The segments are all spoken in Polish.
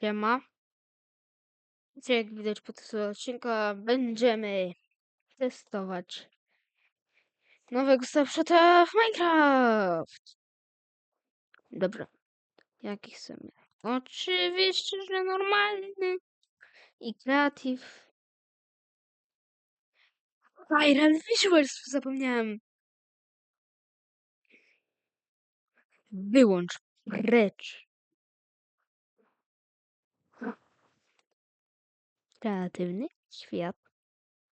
Siema. Dzisiaj, jak widać po odcinka, będziemy testować nowego snapshota w Minecraft. Dobra. Jaki chcemy? Oczywiście, że normalny i creative. Viral Visuals, zapomniałem. Wyłącz. Precz. Kreatywny świat.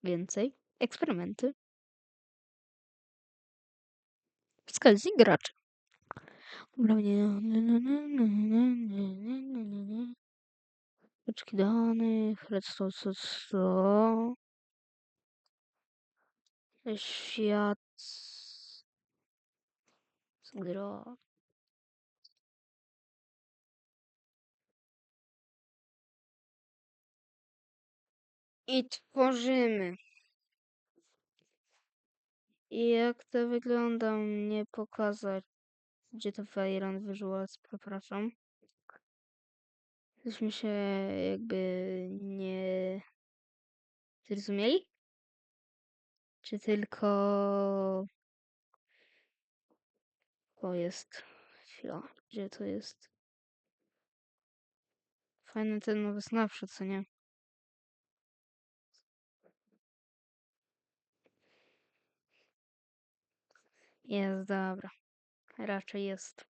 Więcej. Eksperymenty. Wskaźnik graczy. Paczki danych, redstone, co? Świat. Gra. I tworzymy. I jak to wygląda, mnie pokazać. Gdzie to Fairan Visuals, przepraszam. Żeśmy się jakby nie zrozumieli? Czy tylko to jest chwila, gdzie to jest? Fajny ten nowy snapshot, co nie? Jest, dobra. Raczej jest.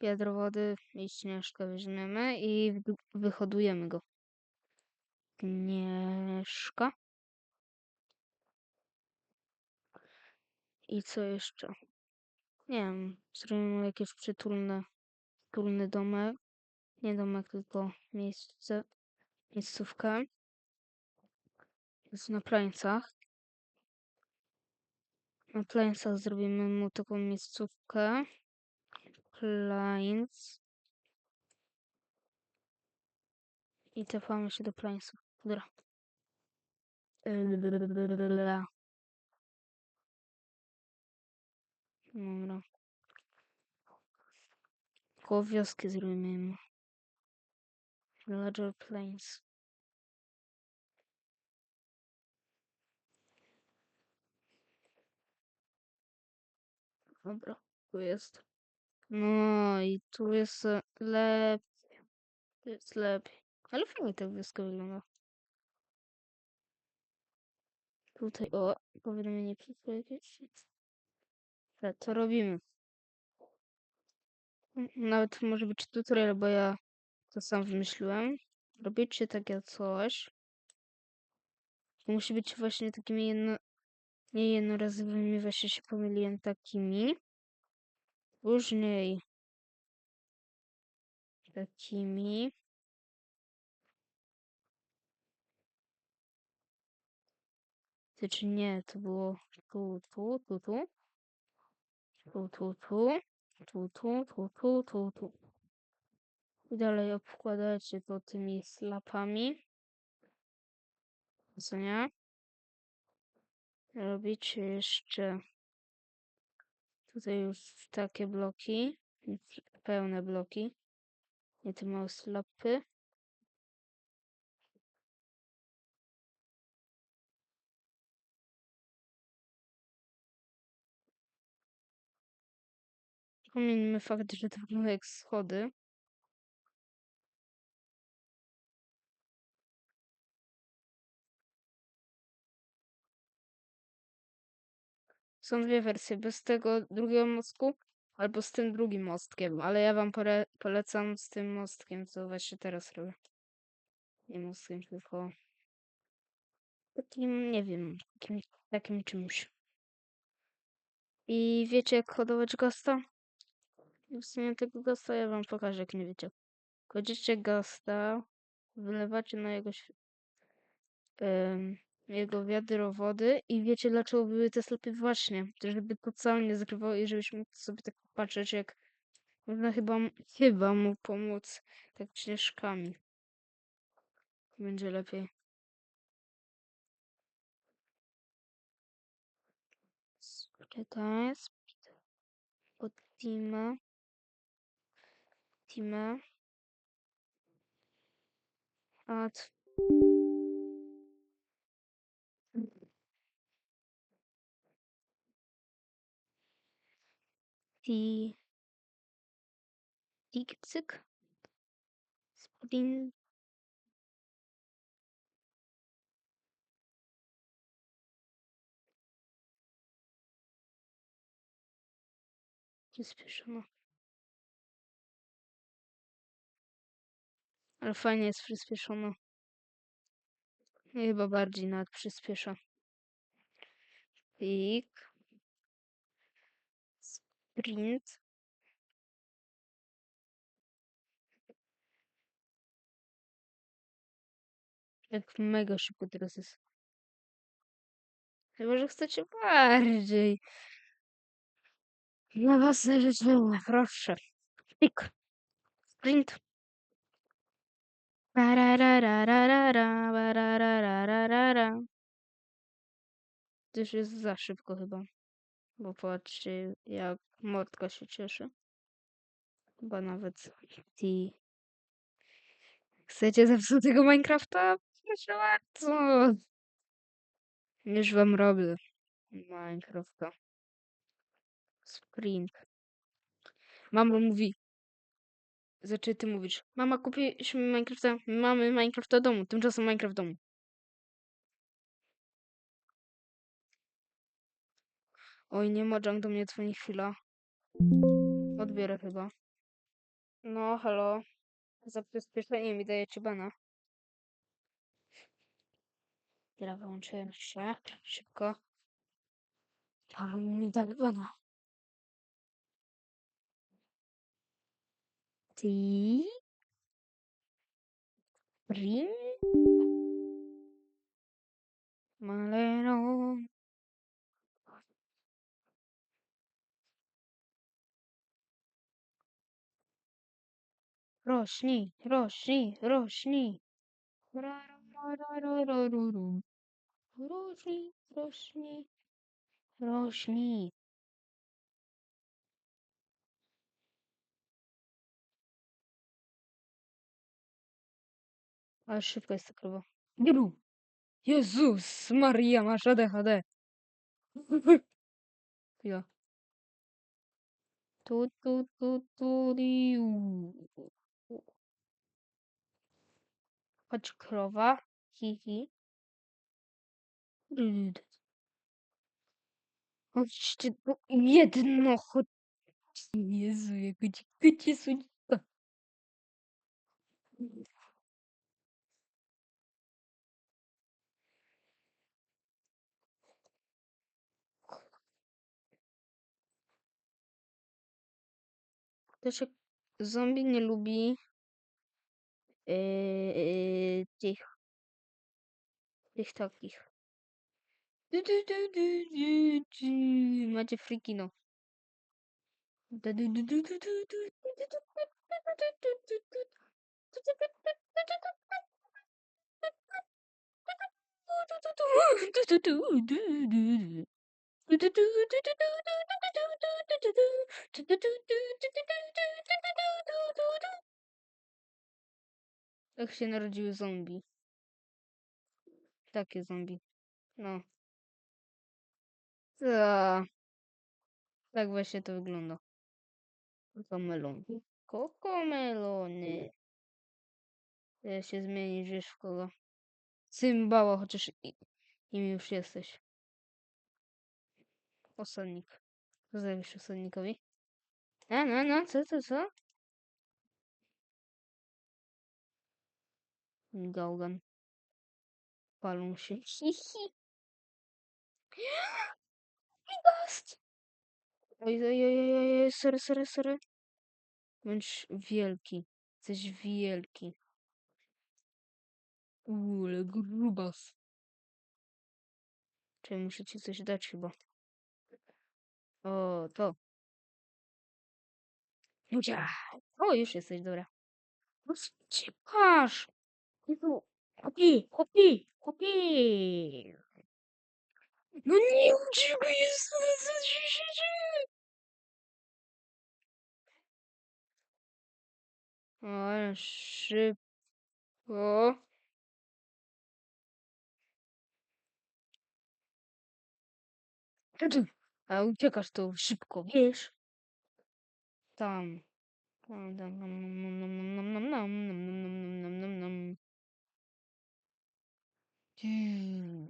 Wiadro wody i śnieżkę weźmiemy i wy- wyhodujemy go. Śnieżka. I co jeszcze? Nie wiem, zrobimy jakieś przytulne, przytulny domek. Nie domek, tylko miejsce, miejscówkę. Jest na plańcach. Plańcach zrobimy mu taką miejscówkę. Plains. I tepamy się do plańców. Dobra. Dobra. Koło wioski zrobimy. Villager Plains. Dobra, tu jest. No i tu jest e, lepiej. Tu jest lepiej. Ale fajnie ta wioska wygląda. Tutaj, o, powiadomienie przyszło jakieś. Dobra, to robimy. N- Nawet może być tutorial, bo ja to sam wymyśliłem. Robicie takie coś. Musi być właśnie takimi jedno... Nie jednorazowymi, właśnie się pomyliłem takimi. Później takimi. Czy nie, to było tu, tu, tu, tu. Tu, tu, tu. Tu, tu, tu, tu, tu, tu. I dalej obkładacie to tymi slapami. Co nie? Robicie jeszcze tutaj już takie bloki. Pełne bloki. Nie te małe slapy. Pomijmy fakt, że to wygląda jak schody. Są dwie wersje, bez tego drugiego mostku albo z tym drugim mostkiem, ale ja wam pole polecam z tym mostkiem, co właśnie teraz robię. Nie mostkiem, tylko takim, nie wiem, takim, takim czymś. I wiecie jak hodować gasta? W sumie tego gasta ja wam pokażę, jak nie wiecie. Kładziecie gasta, wylewacie na jego, jego wiadro wody i wiecie dlaczego były te slapy właśnie, żeby to całe nie zakrywało i żebyś mógł sobie tak patrzeć jak można chyba, chyba mu pomóc tak śnieżkami. Będzie lepiej. Czekaj, od Tima. Tima. Ad. Die Diekzyk, Spring, nie spieszono. Ale fajnie jest przyspieszona. Chyba bardziej nawet przyspiesza. Pik. Sprint. Jak mega szybko teraz jest. Chyba, że chcecie bardziej. Na własne życzenia, proszę. Pik. Sprint. To już jest za szybko chyba. Bo patrzcie, jak mordka się cieszy. Chyba nawet ty. Chcecie zepsutego Minecrafta? Proszę bardzo. Już wam robię Minecrafta. Sprint. Mama mówi. Znaczy ty mówisz. Mama kupiliśmy Minecrafta. Mamy Minecrafta domu. Tymczasem Minecraft domu. Oj, nie ma Junk do mnie dzwoni chwila. Odbiorę chyba. No, halo. Za przyspieszenie mi dajecie bana. Teraz wyłączyłem się. Szybko. Ale mi dali bana. Ty? Rin? Malero. Roshni Roshni Roshni Roshni Roshni Roshni Ошибка из крыла. Беру. Иисус, Мария, Маша, да, да. Я. Тут, тут, тут, тут, и Chodź krowa. Hi, hi. Chodźcie jedno, chodź. Jezu, jako dzikie słońce. Też jak zombie nie lubi yy, tych tych takich. Du, Tak się narodziły zombie. Takie zombie. No. Ta. Tak właśnie to wygląda. Kokomelon. Kokomelony. Ja się zmienić, wiesz w kogo. Cymbała, chociaż im już jesteś. Osadnik. Zrobisz osadnikowi? A, no, no, co, co, co? Gałgan. Palą się. Hi, hi. Gast! Oj, oj, oj, oj, oj, sorry, sorry, sorry. Bądź wielki. Jesteś wielki. Uuu, ale grubas. Czy muszę ci coś dać chyba? O, to. Ludzie. O, już jesteś, dobra. No ciekasz. 계속 고삐 고삐 고삐 눈이 움직이고 있어서 주시지 아 쉽고 a uciekasz to szybko, wiesz? Tam. Tam, tam, tam, tam, tam, tam, tam, tam, tam, tam, tam, tam. Ну?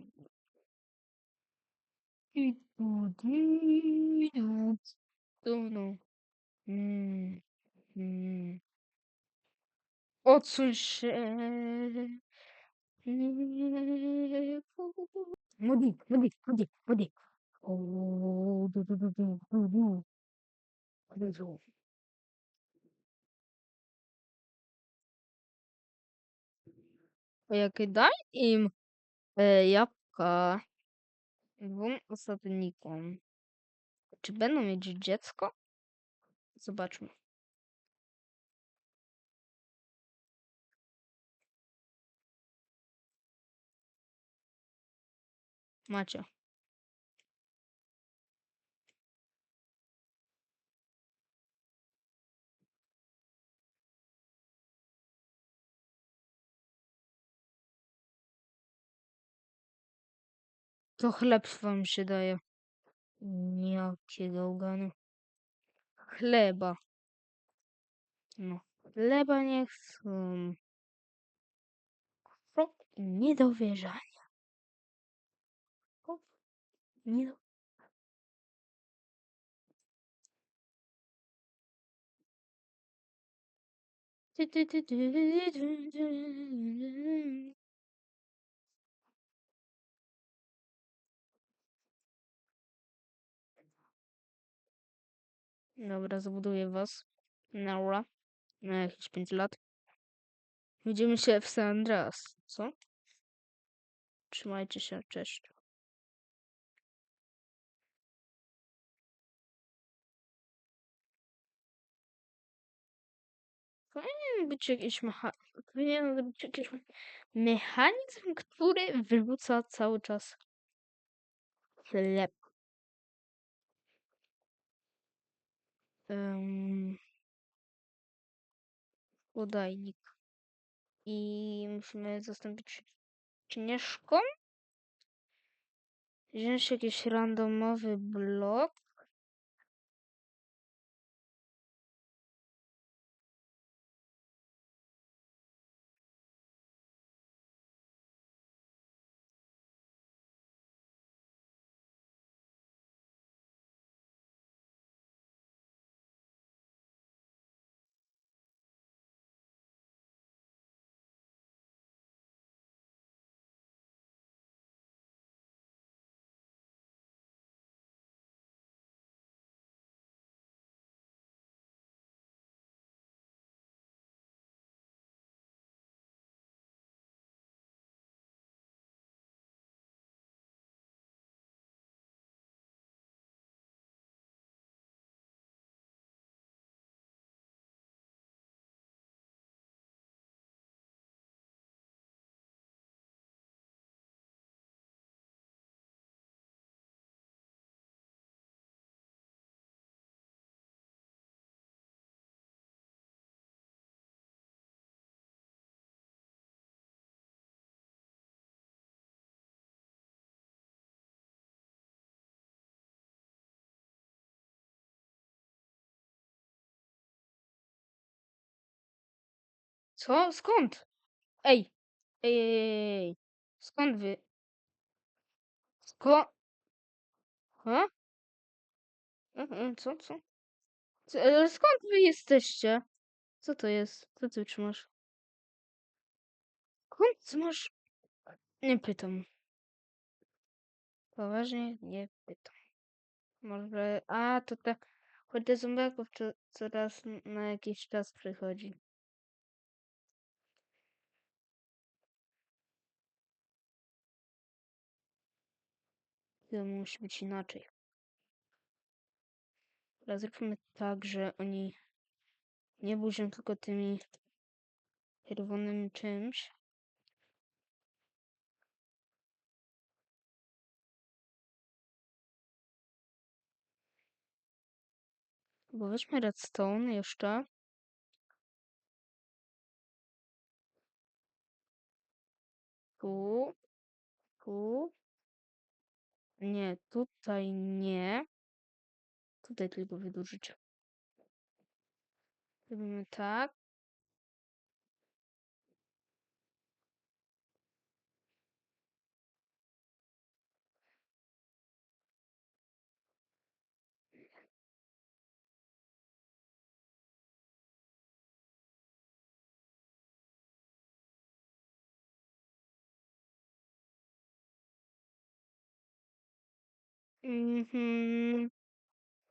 Отсуше. Муди, муди, муди, муди. Я кидай їм. E, jabłka dwóm osadnikom, czy będą mieć dziecko? Zobaczmy. Macie. To chleb wam się daje. Jakie gałgany. Chleba. No. Chleba nie chcą. Krok niedowierzania. Krok nie Dobra, zabuduję was. Naura. Na jakieś 5 lat. Widzimy się w San Andreas. Co? Trzymajcie się, cześć. Powinien być jakiś mecha... Powinien być jakiś mechanizm, który wyrzuca cały czas chleb. Podajnik. I musimy zastąpić śnieżką. Wziąć jakiś randomowy blok. Co? Skąd? Ej! Ej, ej, ej. Skąd wy? Skąd? Ha? Mhm, Co, co? Co- ale Skąd wy jesteście? Co to jest? Co ty trzymasz? Skąd masz? Nie pytam. Poważnie nie pytam. Może... A, to tak... Choć zombiaków co, coraz na jakiś czas przychodzi. To musi być inaczej. Teraz zróbmy tak, że oni nie burzą tylko tymi czerwonym czymś. Bo weźmy redstone jeszcze. Tu. Tu. Nie, tutaj nie. Tutaj tylko wydłużyć. Robimy tak. Mhm.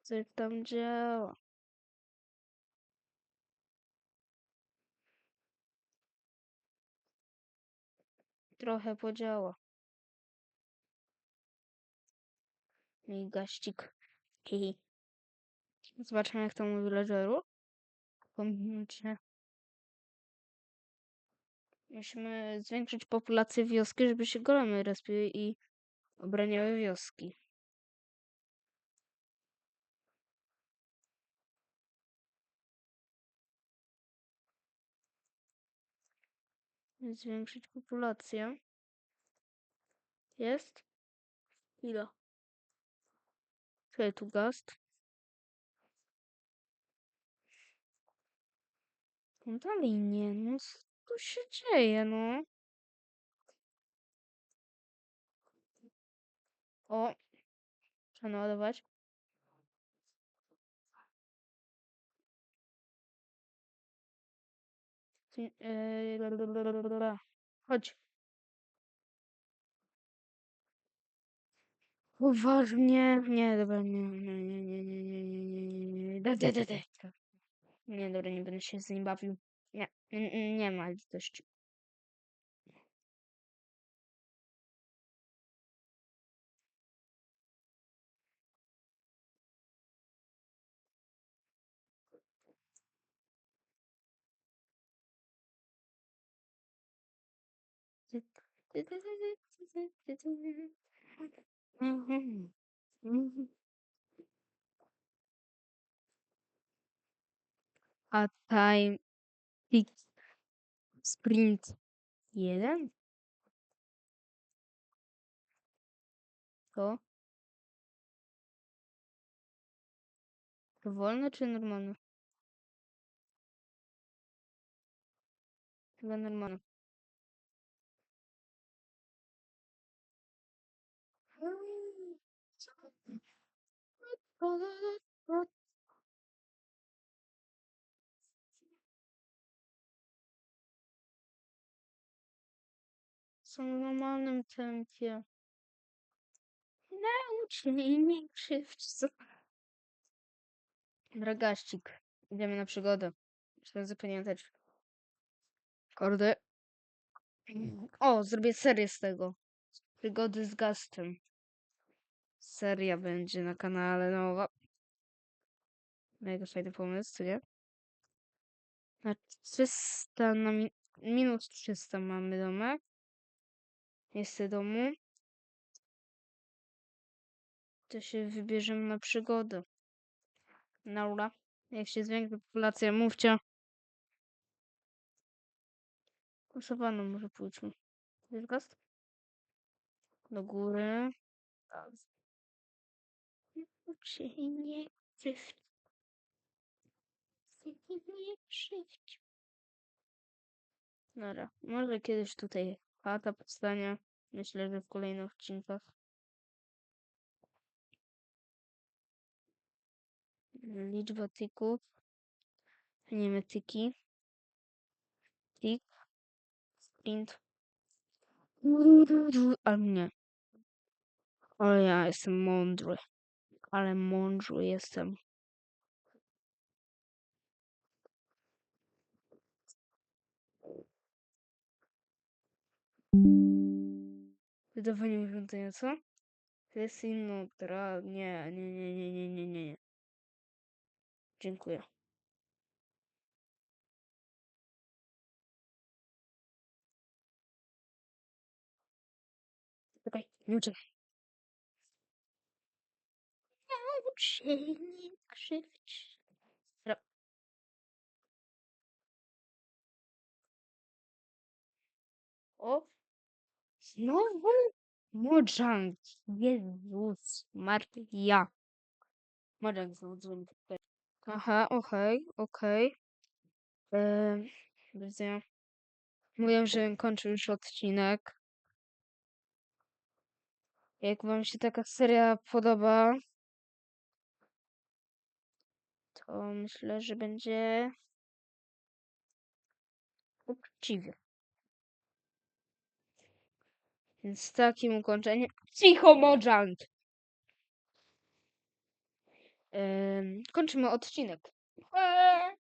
Coś tam działa. Trochę podziała. I gaścik. Hihi. Zobaczmy jak tam u villageru. Po minucie. Musimy zwiększyć populację wioski, żeby się golemy respiły i obraniały wioski. Zwiększyć populację. Jest? Ile? Czekaj, tu gast. No dalej nie, no co tu się dzieje, no? O! Trzeba naładować. Chodź. Uważnie. Nie, dobra, nie, nie, nie, nie, nie, nie, nie, nie, nie, nie. Daj, daj, daj, daj. Nie, dobra, nie będę się z nim bawił. Nie, n- n- nie ma litości. A time tick sprint jeden? To wolne czy normalne? Chyba normalne. Są w normalnym tempie. Naucz mnie nie krzywdź. Dragaścik. Idziemy na przygodę. Trzeba zapamiętać. Kordy. O, zrobię serię z tego. Przygody z gastem. Seria będzie na kanale nowa. Mega fajny pomysł, nie? Na 300, na mi minut 300 mamy domek. Miejsce domu. To się wybierzemy na przygodę. Naura. Jak się zwiększy populacja, mówcie. Głosowaną może pójdźmy. Jest gast? Do góry. Cię nie krzywdź. Nie krzywdź. Dobra, może kiedyś tutaj chata powstanie. Myślę, że w kolejnych odcinkach. Liczba tików. Nie wiem, tiki. Tik. Sprint. Ale nie. Ale ja jestem mądry. Ale mądry jestem. Wydawanie urządzenia, co? To jest inna gra. Nie, nie, nie, nie, nie, nie, nie. nie. Dziękuję. Czekaj, nie. Nie krzywdź. O! Znowu? Mojang. Jezus Maria. Mojang znowu dzwoni. Aha, okej, okej. Em, Widzę. Mówię, że kończę już odcinek. Jak wam się taka seria podoba, myślę, że będzie uczciwie. Więc z takim ukończeniem. Cicho, Mojang! Em, kończymy odcinek. Eee.